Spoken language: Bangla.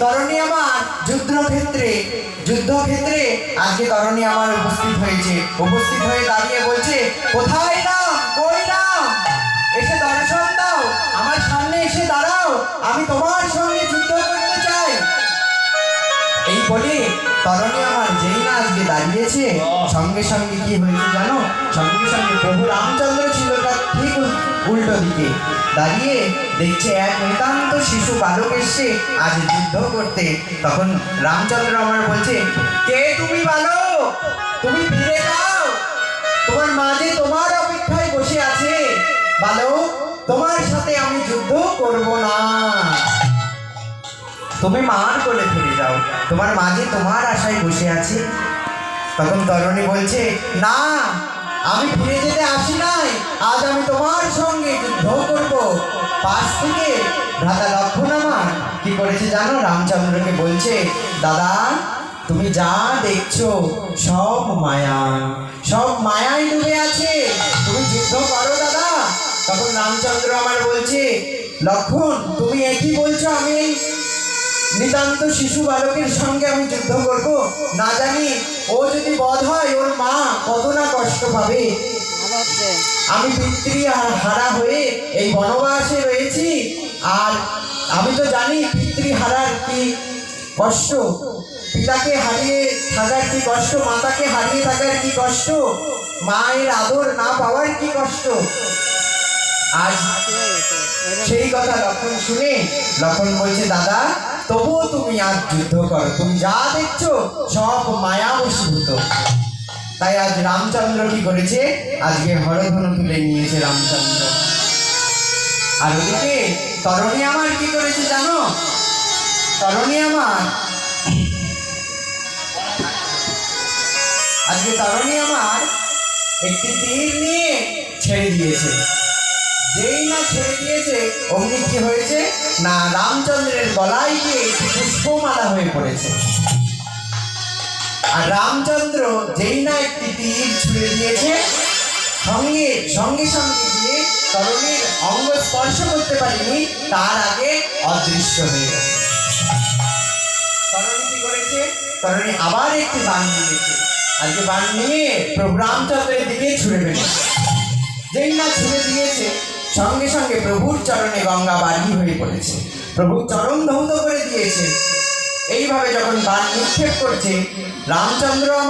তরণী আমার যুদ্ধক্ষেত্রে যুদ্ধক্ষেত্রে আজকে তরণী আমার উপস্থিত হয়েছে। উপস্থিত হয়ে দাঁড়িয়ে বলছে কোথায় নাম কই নাম এসে দর্শন দাও। আমার সামনে এসে দাঁড়াও। আমি তোমার সঙ্গে যুদ্ধ করতে চাই। এই বলে তরণী আমার যেই না আজকে দাঁড়িয়েছে সঙ্গে সঙ্গে কি হয়েছে জানো? সঙ্গে সঙ্গে প্রভু রামচন্দ্র উল্টো দিকে দাঁড়িয়ে দেখছে এক নিতান্ত শিশু বালক এসছে, আজ যুদ্ধ করতে। তখন রামচন্দ্র আমার বলছে, কে তুমি বালক? তুমি ফিরে যাও। তোমার মাঝে তোমার অপেক্ষায় বসে আছে। বালক, তোমার সাথে আমি যুদ্ধ করব না। তুমি মার কোলে ফিরে যাও। তোমার মাঝে তোমার আশায় বসে আছে। তখন তরণী বলছে, না আমি ফিরে যেতে আসি নাই। আজ আমি তোমার সঙ্গে যুদ্ধ করব। পাশ থেকে ভ্রাতা লক্ষণ আমার কি করেছে জানো? রামচন্দ্রকে বলছে, দাদা, তুমি যা দেখছ সব মায়া। সব মায়ায় ডুবে আছে। তুমি যুদ্ধ করো, দাদা। তখন রামচন্দ্র আমার বলছে লক্ষণ তুমি একই বলছো, আমি নিতান্ত শিশু বালকের সঙ্গে আমি যুদ্ধ করব। না জানি ও যদি বধ হয়, ওর মা কত না কষ্ট পাবে? আমি পিতৃ হা- হারা হয়ে এই বনবাসে রয়েছি আর আমি তো জানি পিতৃ হারার কি কষ্ট। পিতাকে হারিয়ে থাকার কি কষ্ট মাতাকে হারিয়ে থাকার কি কষ্ট মায়ের আদর না পাওয়ার কি কষ্ট? আজ সেই কথা লক্ষণ শুনে লক্ষণ বলছে দাদা তবুও তুমি আজ যুদ্ধ করো। তুমি যা দেখছ সব মায়া বসীভূত তাই আজ রামচন্দ্র কি করেছে? আজকে হরধনু তুলে নিয়েছে রামচন্দ্র। আর ওদিকে তরণী আমার কি করেছে জানো? তরণী আমার। আজকে তরণী আমার একটি তীর নিয়ে ছেড়ে দিয়েছে। যেই না ছেড়ে দিয়েছে, অমনি কি হয়েছে? না, রামচন্দ্রের গলায় গিয়ে একটি পুষ্পমালা হয়ে পড়েছে। আর রামচন্দ্র যেই না একটি তীর ছুঁড়ে দিয়েছে, সঙ্গে সঙ্গে সঙ্গে গিয়ে অঙ্গ স্পর্শ করতে পারেনি, তার আগে অদৃশ্য হয়ে গেছে। আবার একটি বান নিয়েছে। আজকে বান নিয়ে প্রভু রামচন্দ্রের দিকে ছুড়ে ফেলেছে। যেই না ছুঁড়ে দিয়েছে, সঙ্গে সঙ্গে প্রভুর চরণে গঙ্গা বাড়ি হয়ে পড়েছে। প্রভুর চরণ ধৌত করে দিয়েছে। এইভাবে যখন বাণ নিক্ষেপ করছে রামচন্দ্র আমার